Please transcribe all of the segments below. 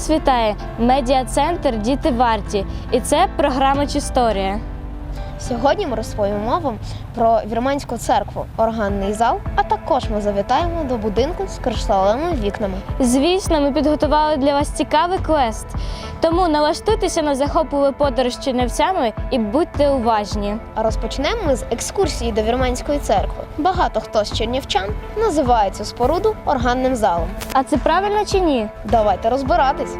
Вас вітає медіа-центр Діти варті. І це програма Чисторія. Сьогодні ми розповімо вам про вірменську церкву, органний зал, а також ми завітаємо до будинку з кришталевими вікнами. Звісно, ми підготували для вас цікавий квест. Тому налаштуйтеся на захопливу подорож чернівцями і будьте уважні. А розпочнемо ми з екскурсії до вірменської церкви. Багато хто з чернівчан називає цю споруду органним залом. А це правильно чи ні? Давайте розбиратись.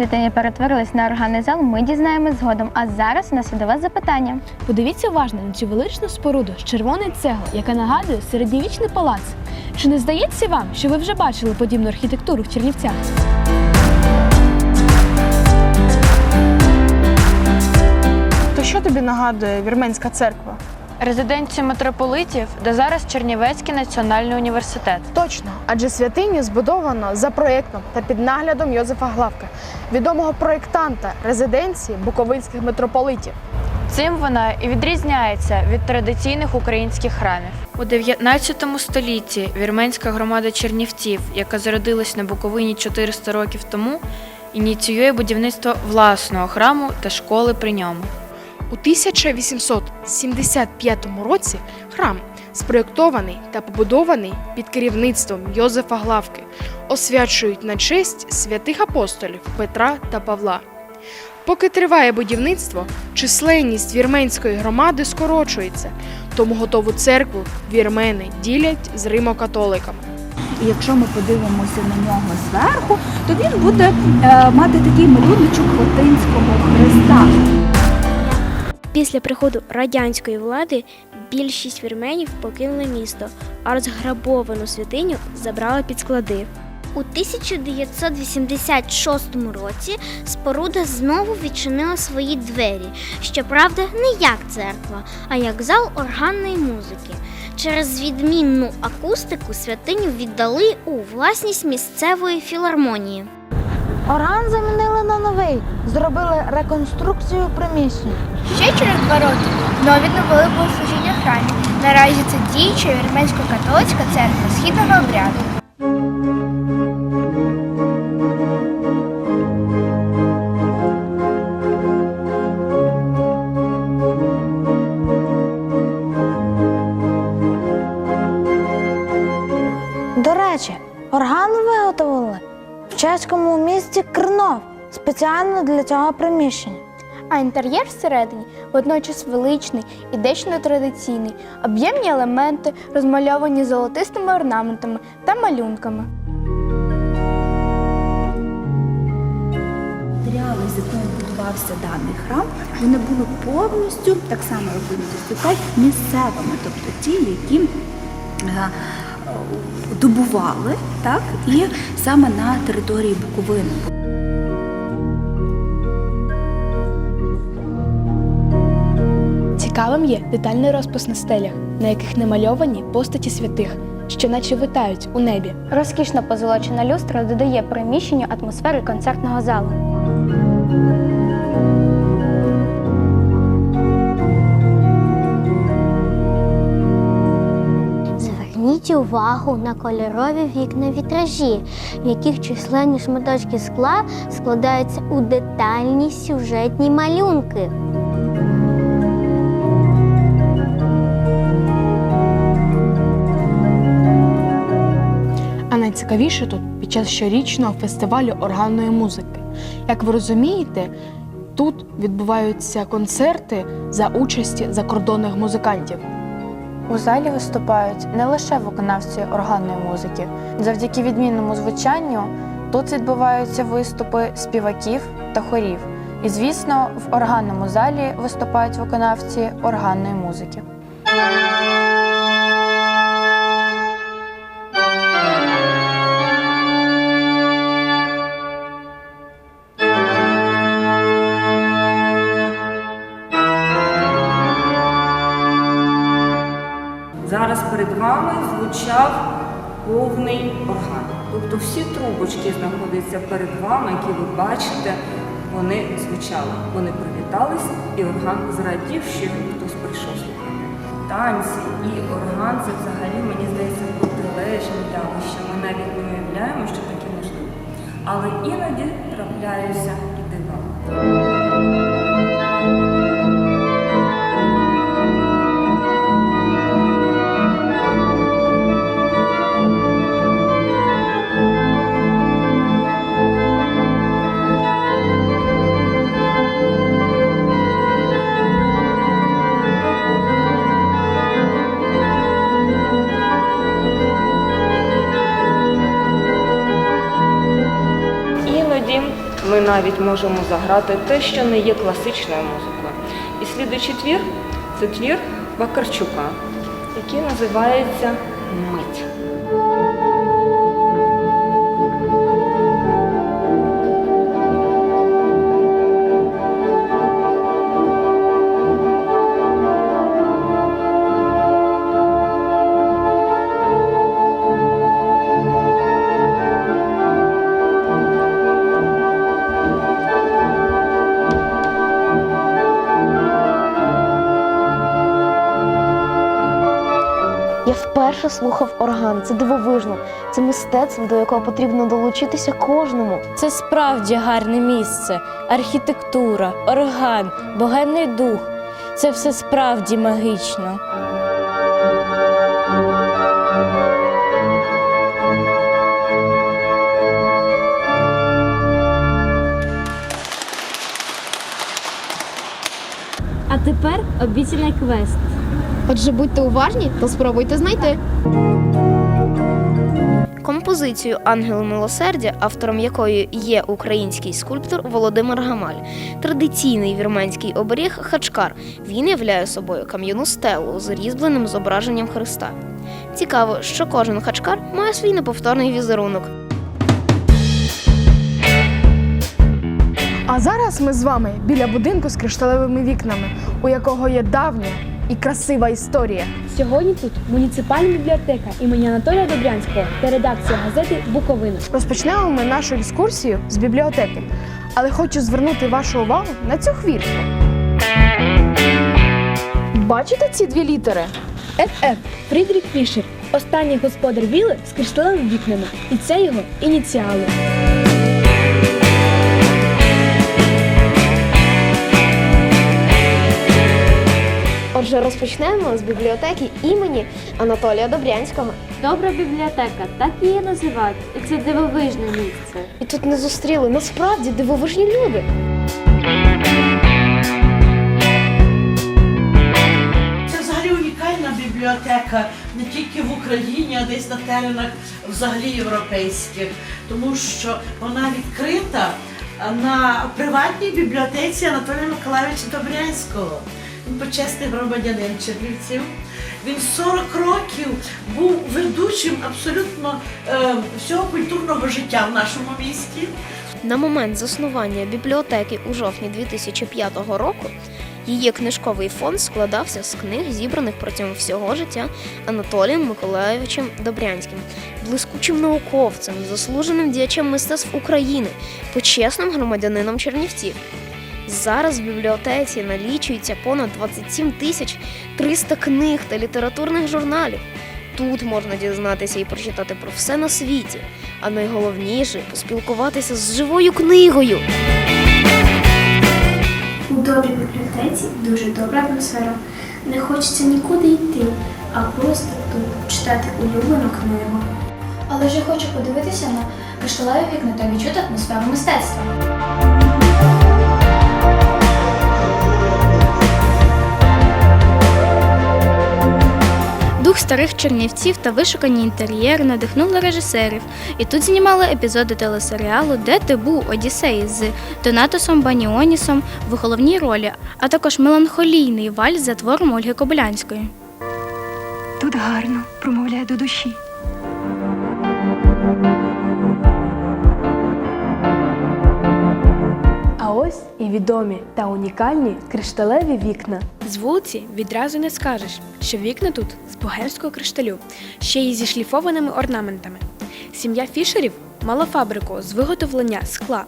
Як святині перетворились на органний зал, ми дізнаємось згодом. А зараз у нас є до вас запитання. Подивіться уважно на цю величну споруду з червоної цегли, яка нагадує середньовічний палац. Чи не здається вам, що ви вже бачили подібну архітектуру в Чернівцях? То що тобі нагадує вірменська церква? Резиденцію митрополитів, де зараз Чернівецький національний університет. Точно, адже святиня збудовано за проєктом та під наглядом Йозефа Главка, відомого проєктанта резиденції буковинських митрополитів. Цим вона і відрізняється від традиційних українських храмів. У 19 столітті вірменська громада Чернівців, яка зародилась на Буковині 400 років тому, ініціює будівництво власного храму та школи при ньому. У 1875 році храм спроєктований та побудований під керівництвом Йозефа Главки, освячують на честь святих апостолів Петра та Павла. Поки триває будівництво, численність вірменської громади скорочується, тому готову церкву вірмени ділять з римокатоликами. І якщо ми подивимося на нього зверху, то він буде е, мати такий малюночок Хотинського Христа. Після приходу радянської влади більшість вірменів покинули місто, а розграбовану святиню забрали під склади. У 1986 році споруда знову відчинила свої двері. Щоправда, не як церква, а як зал органної музики. Через відмінну акустику святиню віддали у власність місцевої філармонії. Орган замінили на новий, зробили реконструкцію приміщень. Ще через два роки знову відновили богослужіння храмі. Наразі це діюча вірменсько-католицька церква східного обряду. Місті Крнов спеціально для цього приміщення. А інтер'єр всередині водночас величний і дещо нетрадиційний, об'ємні елементи, розмальовані золотистими орнаментами та малюнками. Матеріали, з якими будувався даний храм, вони були повністю, так само як будуть місцевими, тобто ті, які е, добували, так, і саме на території Буковини. Цікавим є детальний розпис на стелях, на яких намальовані постаті святих, що наче витають у небі. Розкішна позолочена люстра додає приміщенню атмосфери концертного залу. Зверніть увагу на кольорові вікна вітражі, в яких численні шматочки скла складаються у детальні сюжетні малюнки. А найцікавіше тут під час щорічного фестивалю органної музики. Як ви розумієте, тут відбуваються концерти за участі закордонних музикантів. У залі виступають не лише виконавці органної музики. Завдяки відмінному звучанню тут відбуваються виступи співаків та хорів. І, звісно, в органному залі виступають виконавці органної музики. Перед звучав повний орган. Тобто всі трубочки знаходяться перед вами, які ви бачите, вони звучали. Вони привітались, і орган зрадів, що хтось прийшов слухати. танці і орган це взагалі, мені здається, протилежні явища. Ми навіть не уявляємо, що таке можливо. Але іноді трапляються і дива. Навіть можемо заграти те, що не є класичною музикою. І слідуючий твір це твір Вакарчука, який називається Мить. Я вперше слухав орган. Це дивовижно. Це мистецтво, до якого потрібно долучитися кожному. Це справді гарне місце, архітектура, орган, богемний дух. Це все справді магічно. А тепер обіцяний квест. Отже, будьте уважні та спробуйте знайти. Композицію Ангел милосердя, автором якої є український скульптор Володимир Гамаль, традиційний вірменський оберіг хачкар. Він являє собою кам'яну стелу з різьбленим зображенням Христа. Цікаво, що кожен хачкар має свій неповторний візерунок. А зараз ми з вами біля будинку з кришталевими вікнами, у якого є давня і красива історія. Сьогодні тут муніципальна бібліотека імені Анатолія Добрянського та редакція газети Буковина. Розпочнемо ми нашу екскурсію з бібліотеки, але хочу звернути вашу увагу на цю хвіртку. Бачите ці дві літери? ФФ Фрідрік Фішер, останній господар віли з кришталевими вікнами, і це його ініціали. Отже, розпочнемо з бібліотеки імені Анатолія Добрянського. Добра бібліотека, так її називають. І це дивовижне місце. І тут не зустріли насправді дивовижні люди. Це взагалі унікальна бібліотека не тільки в Україні, а десь на теренах взагалі європейських, тому що вона відкрита на приватній бібліотеці Анатолія Миколаївича Добрянського. Почесний громадянин Чернівців. Він 40 років був ведучим абсолютно е, всього культурного життя в нашому місті. На момент заснування бібліотеки у жовтні 2005 року її книжковий фонд складався з книг, зібраних протягом всього життя Анатолієм Миколайовичем Добрянським, блискучим науковцем, заслуженим діячем мистецтв України, почесним громадянином Чернівців. Зараз в бібліотеці налічується понад 27 тисяч 300 книг та літературних журналів. Тут можна дізнатися і прочитати про все на світі, а найголовніше поспілкуватися з живою книгою. У добрій бібліотеці дуже добра атмосфера. Не хочеться нікуди йти, а просто тут читати улюблену книгу. Але я хочу подивитися на кришталеві вікна та відчути атмосферу мистецтва. Старих чернівців та вишукані інтер'єри надихнули режисерів. І тут знімали епізоди телесеріалу Де ти був Одіссей з Донатосом Баніонісом в головній ролі, а також меланхолійний вальс за твором Ольги Кобилянської. Тут гарно, промовляє до душі. Відомі та унікальні кришталеві вікна. З вулиці відразу не скажеш, що вікна тут з богемського кришталю, ще й зі шліфованими орнаментами. Сім'я Фішерів мала фабрику з виготовлення скла.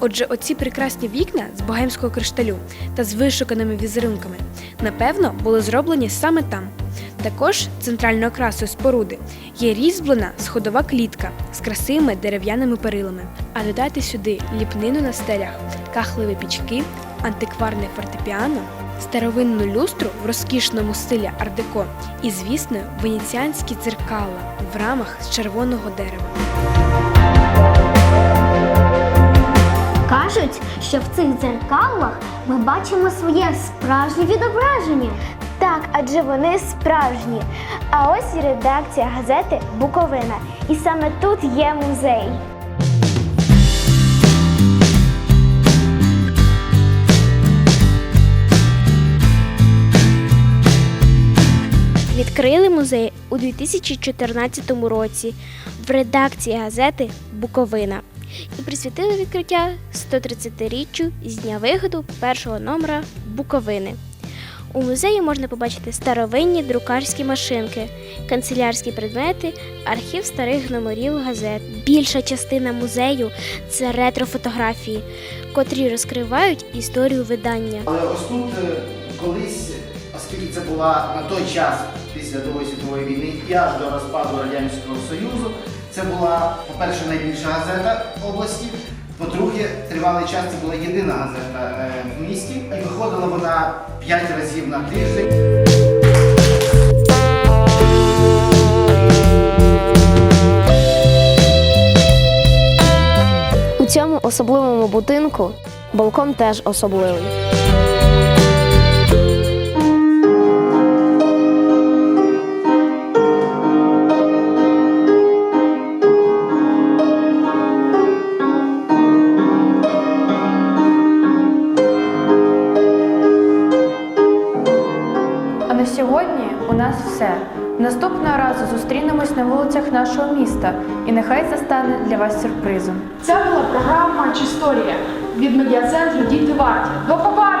Отже, оці прекрасні вікна з богемського кришталю та з вишуканими візерунками, напевно, були зроблені саме там. Також центральною окрасою споруди є різьблена сходова клітка з красивими дерев'яними перилами. А додайте сюди ліпнину на стелях, кахливі пічки, антикварне фортепіано, старовинну люстру в розкішному стилі ардеко і, звісно, венеціанські дзеркала в рамах з червоного дерева. Кажуть, що в цих дзеркалах ми бачимо своє справжнє відображення. Так, адже вони справжні. А ось і редакція газети Буковина. І саме тут є музей. Відкрили музей у 2014 році в редакції газети Буковина і присвятили відкриття 130-річчю з дня виходу першого номера Буковини. У музеї можна побачити старовинні друкарські машинки, канцелярські предмети, архів старих номерів газет. Більша частина музею це ретрофотографії, котрі розкривають історію видання. Але ось тут е, колись, оскільки це була на той час після Другої світової війни і аж до розпаду Радянського Союзу, це була, по-перше, найбільша газета області. По-друге, тривалий час це була єдина газета е, в місті, і виходила вона 5 разів на тиждень. У цьому особливому будинку балкон теж особливий. На вулицях нашого міста, і нехай це стане для вас сюрпризом. Це була програма Чисторія від медіа-центру Діти варті. До побачення!